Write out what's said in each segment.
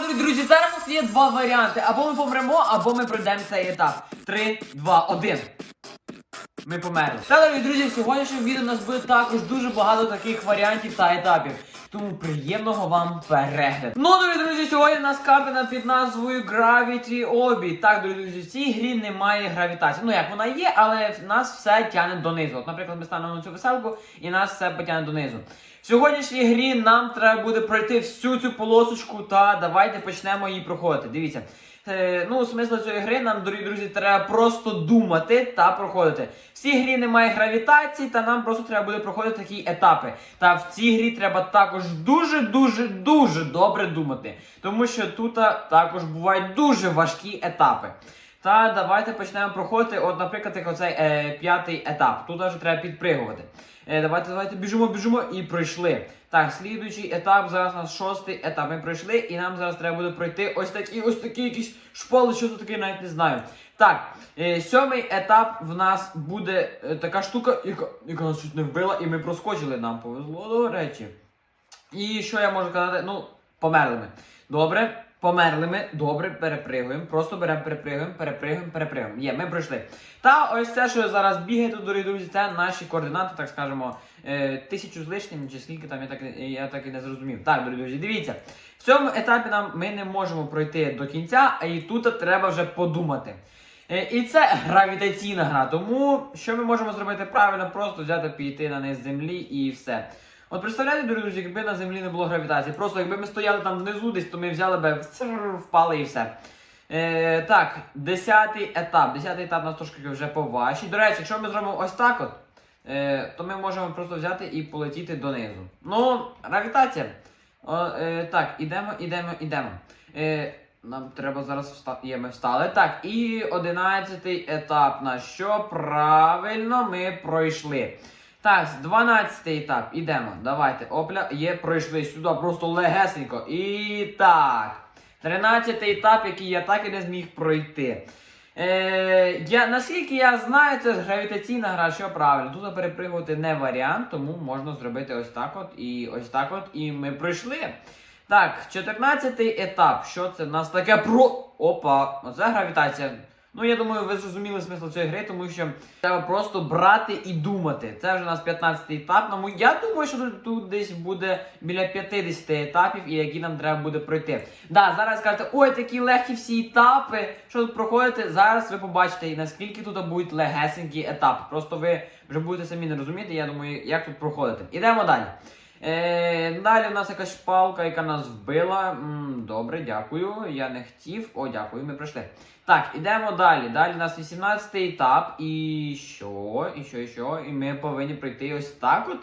Дорогі друзі, зараз у нас є два варіанти. Або ми помремо, або ми пройдемо цей етап. Три, два, один. Ми померли. Так, дорогі друзі, в сьогоднішньому відео у нас буде також дуже багато таких варіантів та етапів. Тому приємного вам перегляду. Ну, дорогі друзі, сьогодні у нас карта під назвою Gravity Obby. Так, дорогі друзі, в цій грі немає гравітації. Ну як вона є, але нас все тягне донизу. От, наприклад, ми станемо на цю веселку і нас все потягне донизу. Сьогоднішній грі нам треба буде пройти всю цю полосочку, та давайте почнемо її проходити. Дивіться. Е, ну, смисл цієї гри нам, дорогі друзі, треба просто думати та проходити. В цій грі немає гравітації, та нам просто треба буде проходити такі етапи. Та в цій грі треба також дуже-дуже дуже добре думати. Тому що тут також бувають дуже важкі етапи. Та давайте почнемо проходити. От, наприклад, як оцей е, п'ятий етап. Тут вже треба підпригувати. Е, давайте, давайте біжимо, біжимо і пройшли. Так, слідуючий етап, зараз у нас шостий етап. Ми пройшли, і нам зараз треба буде пройти ось такі, ось такі якісь шполи, що це таке, навіть не знаю. Так, е, сьомий етап в нас буде е, така штука, яка, яка нас чуть не вбила, і ми проскочили. Нам повезло, до речі. І що я можу казати? Ну, померли ми. Добре, померли ми. Добре, перепригуємо. Просто беремо, перепригуємо, перепригуємо, перепригуємо. Є, ми пройшли. Та ось це, що зараз бігає тут, дорогі друзі, це наші координати, так скажемо, е, тисячу з лишнім, чи скільки там, я так, я так і не зрозумів. Так, дорогі друзі, дивіться. В цьому етапі нам ми не можемо пройти до кінця, а і тут треба вже подумати. Е, І це гравітаційна гра. Тому що ми можемо зробити правильно, просто взяти піти на низ землі і все. От представляєте, друзі, якби на землі не було гравітації, просто якби ми стояли там внизу десь, то ми взяли би впали і все. Е, так, десятий етап. Десятий етап нас трошки вже поважчий. До речі, якщо ми зробимо ось так от, е, то ми можемо просто взяти і полетіти донизу. Ну, гравітація. О, е, так, ідемо, ідемо, ідемо. Е, нам треба зараз встати. Є, ми встали. Так, і одинадцятий етап. На що правильно ми пройшли. Так, 12 етап. Ідемо. Давайте. Опля, є, пройшли сюди, просто легесенько. І так. 13 етап, який я так і не зміг пройти. Е, я, наскільки я знаю, це гравітаційна гра, що правильно. Тут перепригувати не варіант, тому можна зробити ось так от і ось так от. І ми пройшли. Так, 14 етап. Що це в нас таке про. Опа, оце гравітація. Ну, я думаю, ви зрозуміли смисл цієї гри, тому що треба просто брати і думати. Це вже у нас 15 етап. Тому я думаю, що тут, тут десь буде біля 50 етапів, і які нам треба буде пройти. Да, зараз скажете, ой, такі легкі всі етапи. Що тут проходите? Зараз ви побачите, наскільки тут будуть легесенькі етапи. Просто ви вже будете самі не розуміти, я думаю, як тут проходити. Ідемо далі. Е, далі у нас якась палка, яка нас вбила. М, добре, дякую. Я не хотів. О, дякую, ми пройшли. Так, ідемо далі. Далі у нас 18-й етап. І що? І що, і що? І ми повинні пройти ось так от.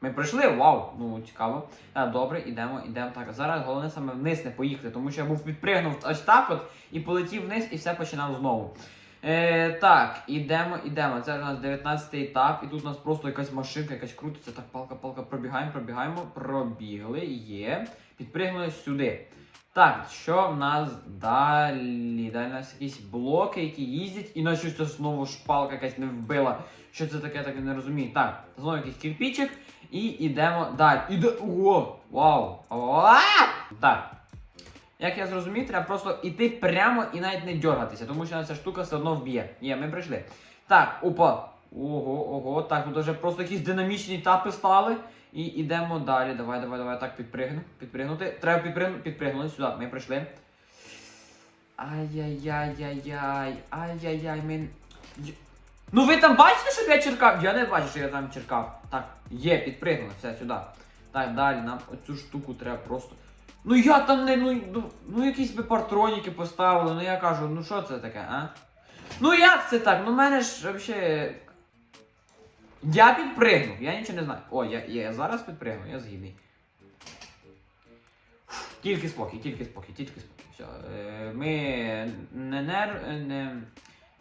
Ми пройшли, вау, ну цікаво. А, добре, ідемо, ідемо. Так, зараз головне саме вниз не поїхати, тому що я був підпригнув ось так от і полетів вниз, і все починав знову. Е, так, ідемо, ідемо. Це у нас 19 етап, і тут у нас просто якась машинка, якась крутиться. Так, палка, палка, пробігаємо, пробігаємо, пробігли, є. Підпригнули сюди. Так, що в нас далі? Далі у нас якісь блоки, які їздять, і на щось знову шпалка якась не вбила. Що це таке, так і не розумію. Так, знову якийсь кирпичик, і йдемо далі. Іде. Ого! Вау! Так. Як я зрозумів, треба просто йти прямо і навіть не дергатися, тому що ця штука все одно вб'є. Є, ми прийшли. Так, опа. Ого, ого, так, тут вже просто якісь динамічні етапи стали. І йдемо далі. Давай, давай, давай, так, підпригну. Підпригнути. Треба підпригнути, підпригнути сюди. Ми прийшли. Ай-яй-яй-яй-яй. Ай-яй-яй, ми. Ну ви там бачите, що я черкав? Я не бачу, що я там черкав. Так, є, підпригнули, все, сюди. Так, далі нам оцю штуку треба просто. Ну я там не. Ну, ну, ну якісь би партроніки поставили, ну я кажу, ну що це таке, а? Ну як це так? Ну в мене ж взагалі. Я підпригнув, я нічого не знаю. О, я, я зараз підпригну, я згідний. Тільки спокій, тільки спокій, тільки спокій. Все. Ми не, нер... не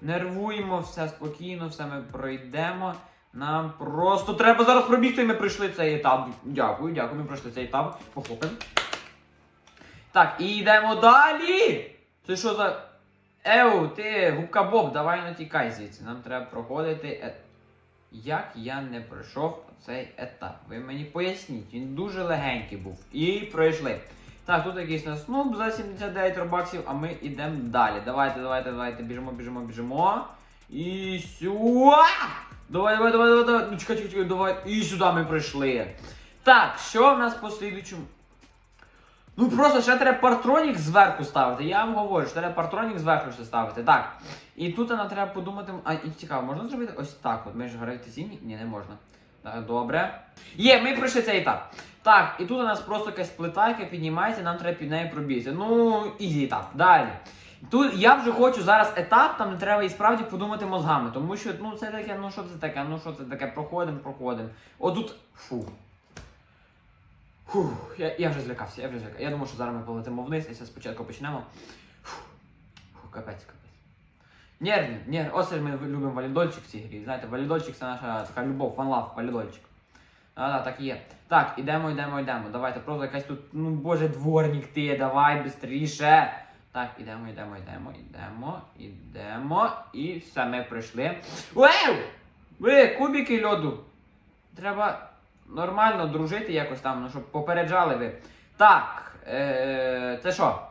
нервуємо, все спокійно, все ми пройдемо. Нам просто треба зараз пробігти, і ми пройшли цей етап. Дякую, дякую, ми пройшли цей етап. Похлопаємо. Так, і йдемо далі. Це що за. Еу, ти, губка Боб, давай не тікай звідси. Нам треба проходити. Е... Як я не пройшов цей етап? Ви мені поясніть, він дуже легенький був. І пройшли. Так, тут якийсь нас снуп за 79 робаксів, а ми йдемо далі. Давайте, давайте, давайте, біжимо, біжимо, біжимо. І сюди. Давай, давай, давай, давай, давай. Ну, чекай, чекай, чекай, давай. І сюди ми прийшли. Так, що в нас по слідучому? Ну просто ще треба партронік зверху ставити. Я вам говорю, що треба партронік зверху ще ставити. Так. І тут нам треба подумати. А і цікаво, можна зробити ось так. От ми ж гравітаційні? Ні, не можна. Добре. Є, ми пройшли цей етап. Так, і тут у нас просто якась плита, яка піднімається, нам треба під нею пробігти. Ну, ізі етап. Далі. Тут я вже хочу зараз етап, там треба і справді подумати мозгами, тому що ну це таке, ну що це таке, ну що це таке, проходимо, проходимо. Отут. Фу. Фух, я, я вже злякався, я вже злякався. Я думаю, що зараз ми полетимо вниз, і це спочатку почнемо. Фух, Фух, капець, капець. Нервні, нервні. Ось ми любимо валідольчик в цій грі. Знаєте, валідольчик це наша така любов, фанлав, валідольчик. А, да, так і є. Так, ідемо, йдемо, йдемо. Давайте, просто якась тут, ну боже, дворник ти, давай швидше. Так, ідемо, йдемо, йдемо, йдемо, йдемо. І все, ми прийшли. Уеу! Ви, кубики льоду. Треба нормально дружити якось там, ну щоб попереджали ви. Так, е- це що?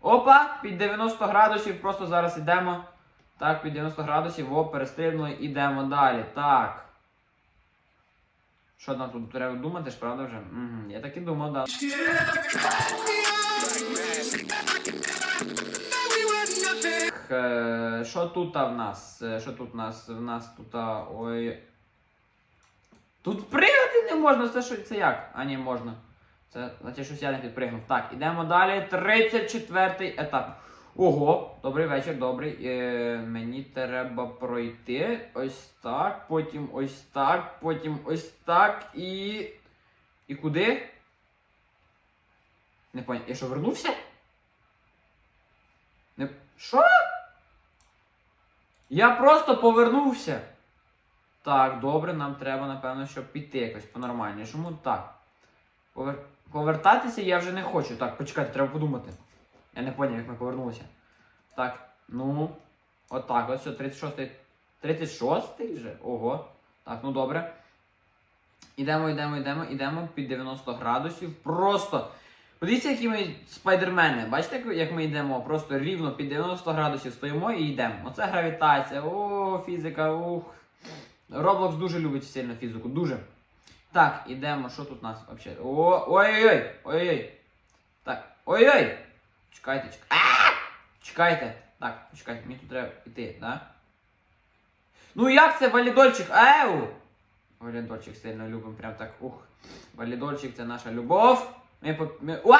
Опа, під 90 градусів, просто зараз йдемо. Так, під 90 градусів, о, перестрибнули, ідемо далі. Так. Що нам тут треба думати ж, правда вже? Угу, я так і думав, да. Е, Що тут в нас? Е, Що тут в нас? В нас тут. Ой. Тут пригати не можна, це що це як? А ні, можна. Це значить щось я не підпригнув. Так, ідемо далі. 34 етап. Ого, добрий вечір, добрий. Е, мені треба пройти ось так, потім ось так, потім ось так і. І куди? Не поняв. Я що, вернувся? Не... Що? Я просто повернувся. Так, добре, нам треба, напевно, щоб піти якось по-нормальнішому. Так. Повер... Повертатися я вже не хочу. Так, почекайте, треба подумати. Я не поняв, як ми повернулися. Так, ну. Отак, ось все, 36. 36 вже? Ого. Так, ну добре. Ідемо, йдемо, йдемо, йдемо під 90 градусів. Просто. Подивіться, які ми спайдермени. Бачите, як ми йдемо? Просто рівно під 90 градусів стоїмо і йдемо. Оце гравітація. О, фізика, ух. Роблокс дуже любить сильно фізику, дуже. Так, ідемо. Що тут у нас взагалі? Ой-ой-ой! Ой-ой! Так, ой-ой! Чекайте, чекайте. Чекайте. Так, чекайте, мені тут треба йти, да? Ну як це валідольчик? Еу! Валідольчик сильно любимо, прям так. Ух. Валідольчик це наша любов. Ми по. Ми... Уа!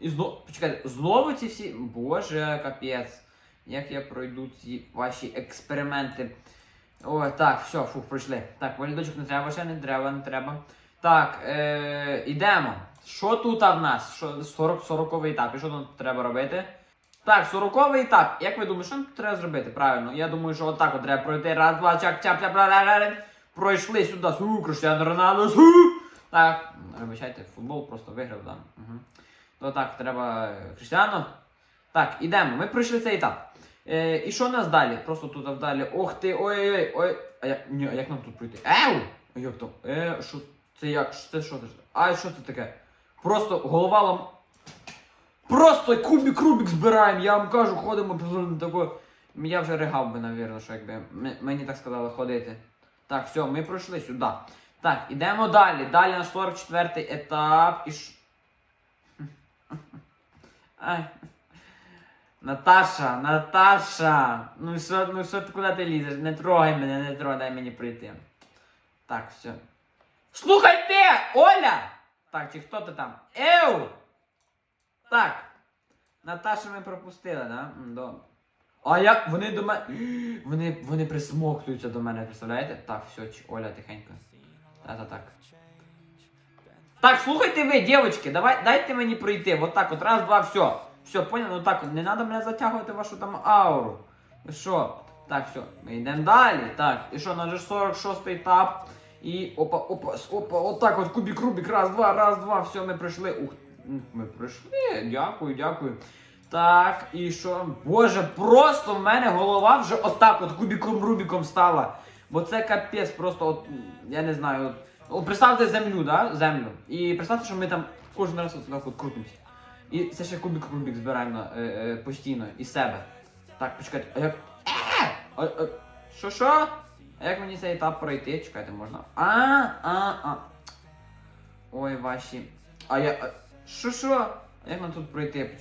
І знову. Почекайте, знову ці всі. Боже, капець. Як я пройду ці ваші експерименти. О, так, все, фух, пройшли. Так, валідочок не треба, ще не треба, не треба. Так, е, ідемо. Що тут в нас? Що, 40, 40 етап. І що тут треба робити? Так, 40 етап. Як ви думаєте, що тут треба зробити? Правильно, я думаю, що отак от треба пройти. Раз, два, чак, чап, чап. Пройшли сюди. Су, Криштиану Роналду. Су. Так, вибачайте, футбол просто виграв, да. Угу. То так, треба е, Криштиану. Так, ідемо. Ми пройшли цей етап. Е, і що нас далі? Просто тут вдалі. Ох ти, ой-ой-ой, ой. А я, ні, як нам тут пройти? Еу! Як? Е, що? Це як? Це що це? А що це таке? Просто голова лам... Просто кубик Рубік збираємо, я вам кажу, ходимо тако. Я вже ригав би, навірно, що якби мені так сказали ходити. Так, все, ми пройшли сюди. Так, ідемо далі. Далі на 44 етап. І ш... Наташа, Наташа! Ну що, ну що ти куди ти лізеш? Не трогай мене, не трогай, дай мені прийти. Так, все. Слухай ти! Оля! Так, чи хто ти там? Еу! Так. Наташу ми пропустили, да? М. А як вони до мене. Вони, вони присмоктуються до мене, представляєте? Так, все, Оля, тихенько. Та-та так. Так, слухайте ви, дівчатки, давай, дайте мені пройти. Вот так от, раз, два, все. Все, поняли? Ну так, от, не треба мене затягувати вашу там ауру. Ви що? Так, все, ми йдемо далі. Так, і що, нас же 46 етап. І опа, опа, опа, отак от кубік Рубік, раз, два, раз, два, все, ми пройшли. Ух, ми пройшли. Дякую, дякую. Так, і що? Боже, просто в мене голова вже отак от кубіком Рубіком стала. Бо це капець, просто от, я не знаю. От, О, представте землю, да? Землю. І представте, що ми там кожен раз от от крутимося. І це ще кубик Рубік збираємо е, е, постійно із себе. Так, почекайте, а як. Е! А, а, що що? А як мені цей етап пройти? Чекайте, можна. А, а, а. Ой, ваші. А я. Що що? А як нам тут пройти?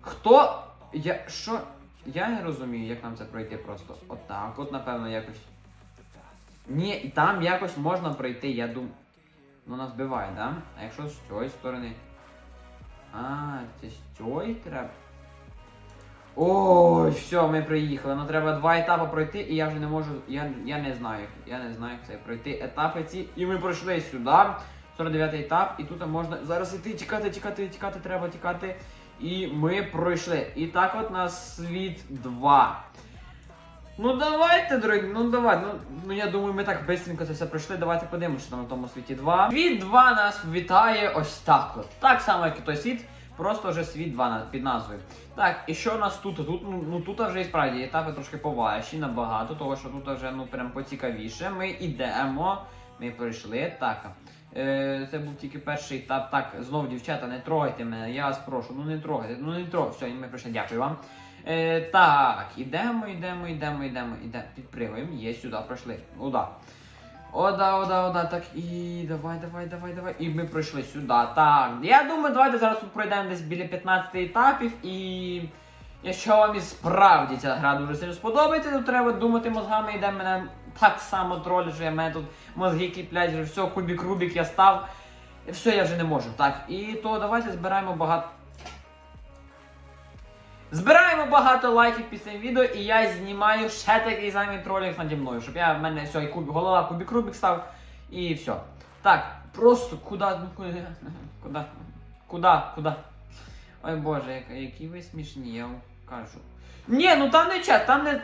Хто? Я. Що? Я не розумію, як нам це пройти просто. Отак, от, напевно, якось. Ні, там якось можна пройти, я думаю. Ну нас вбиває, да? А якщо з цієї сторони. А, це з цієї треба. Ой, все, ми приїхали. Ну треба два етапи пройти, і я вже не можу. Я, я не знаю. Я не знаю, як це пройти етапи ці. І ми пройшли сюди. 49 етап, і тут можна зараз іти, тікати, тікати, тікати, треба тікати. І ми пройшли. І так от на світ 2. Ну давайте, дорогі, ну давай. Ну, ну я думаю, ми так швидко це все пройшли. Давайте подивимося, на тому світі 2. Світ 2 нас вітає ось так от. Так само, як і той світ, просто вже світ 2 під назвою. Так, і що у нас тут? Тут, ну, ну тут вже і справді етапи трошки поважчі, набагато, того що тут вже ну прям поцікавіше. Ми йдемо, ми пройшли. Так. Е, це був тільки перший етап. Так, знов дівчата, не трогайте мене, я вас прошу, ну не трогайте, ну не трогайте. Все, ми прийшли, дякую вам. Е, так, ідемо, йдемо, йдемо, йдемо, йдемо. Підпригуємо, є сюди, пройшли. Ода. Ода, ода, ода, так, і давай, давай, давай, давай. І ми пройшли сюди. Так. Я думаю, давайте зараз пройдемо десь біля 15 етапів і. Якщо вам і справді ця гра дуже сильно сподобається, то треба думати мозгами, йде мене так само тролять, що я мене тут мозги киплять, вже все, кубік Рубік я став. І все, я вже не можу. Так, і то давайте збираємо багато. Збираємо багато лайків під цим відео, і я знімаю ще такий самий тролінг наді мною, щоб я в мене все, і куб, голова кубік Рубік став, і все. Так, просто куди, ну куди, куди, куди. Ой боже, як- які ви смішні, я вам кажу. Ні, ну там не час, там не.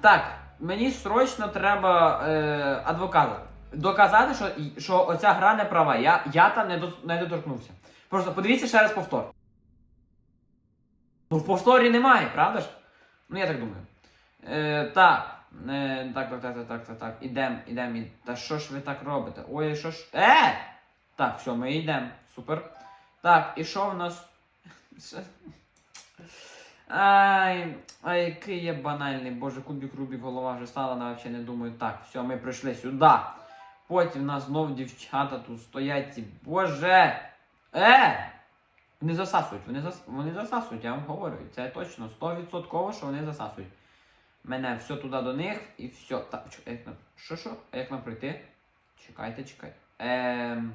Так, мені срочно треба е, адвоката. Доказати, що, що оця гра не права. Я, я там не доторкнувся. Просто подивіться ще раз повтор. Ну в повторі немає, правда ж? Ну я так думаю. Е, так. Е, так, так, так, так, так, так, так. Ідем, ідем. Та що ж ви так робите? Ой, що ж. Е! Так, все, ми йдемо. Супер. Так, і що в нас? Ай, ай, який я банальний, боже, кубік Рубік голова вже стала, на взагалі не думаю. Так, все, ми прийшли сюди. Потім в нас знов дівчата тут стоять. Боже! Е! Вони засасують, вони, зас... вони засасують, я вам говорю. Це точно 100% що вони засасують. Мене все туди до них і все. Так, як нам. Що що? А як нам пройти? Чекайте, чекайте. Ем...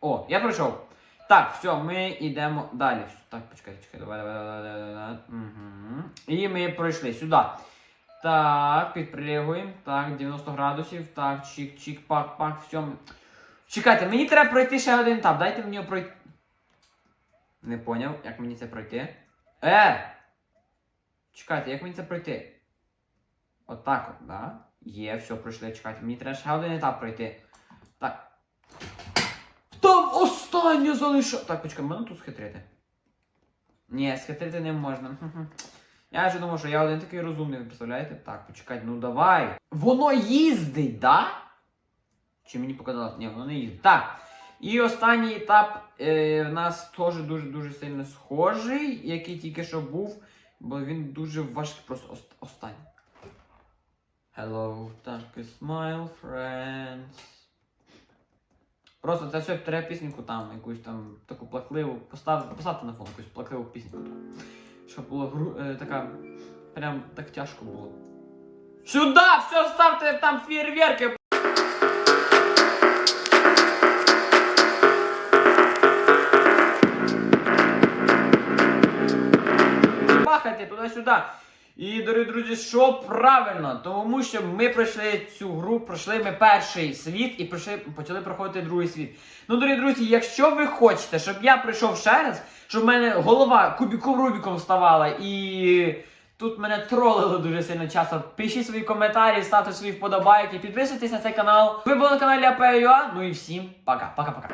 О, я пройшов. Так, все, ми йдемо далі. Так, почекайте, чекайте, давай, давай, давай, давай, давай. Угу. І ми пройшли сюди. Так, підпригуємо. Так, 90 градусів. Так, чик, чик, пак, пак, все. Чекайте, мені треба пройти ще один етап. Дайте мені пройти. Не поняв, як мені це пройти. Е! Чекайте, як мені це пройти? Отак от, да? Є, все, пройшли, чекайте. Мені треба ще один етап пройти. Так. Там останнє залишило. Так, почекай, можна тут схитрити? Ні, схитрити не можна. Я вже думав, що я один такий розумний, ви представляєте? Так, почекайте, ну давай. Воно їздить, да? Чи мені показалось? Ні, воно не їздить. Так. І останній етап е, в нас теж дуже-дуже сильно схожий, який тільки що був, бо він дуже важкий, просто ост- останній. Hello, так, smile, friends. Просто це все треба пісеньку там, якусь там таку плакливу. Постав, поставте на фон якусь плакливу пісеньку. Щоб було гру, е, така. Прям так тяжко було. Сюда! Все ставте там фейерверки! Бахайте туди-сюди. І, дорогі друзі, що правильно? Тому що ми пройшли цю гру, пройшли ми перший світ і пройшли, почали проходити другий світ. Ну, дорогі друзі, якщо ви хочете, щоб я прийшов ще раз, щоб в мене голова кубіком Рубіком ставала і. Тут мене тролили дуже сильно часто. Пишіть свої коментарі, ставте свої вподобайки, підписуйтесь на цей канал. Ви були на каналі АПЮА. Ну і всім пока. Пока-пока.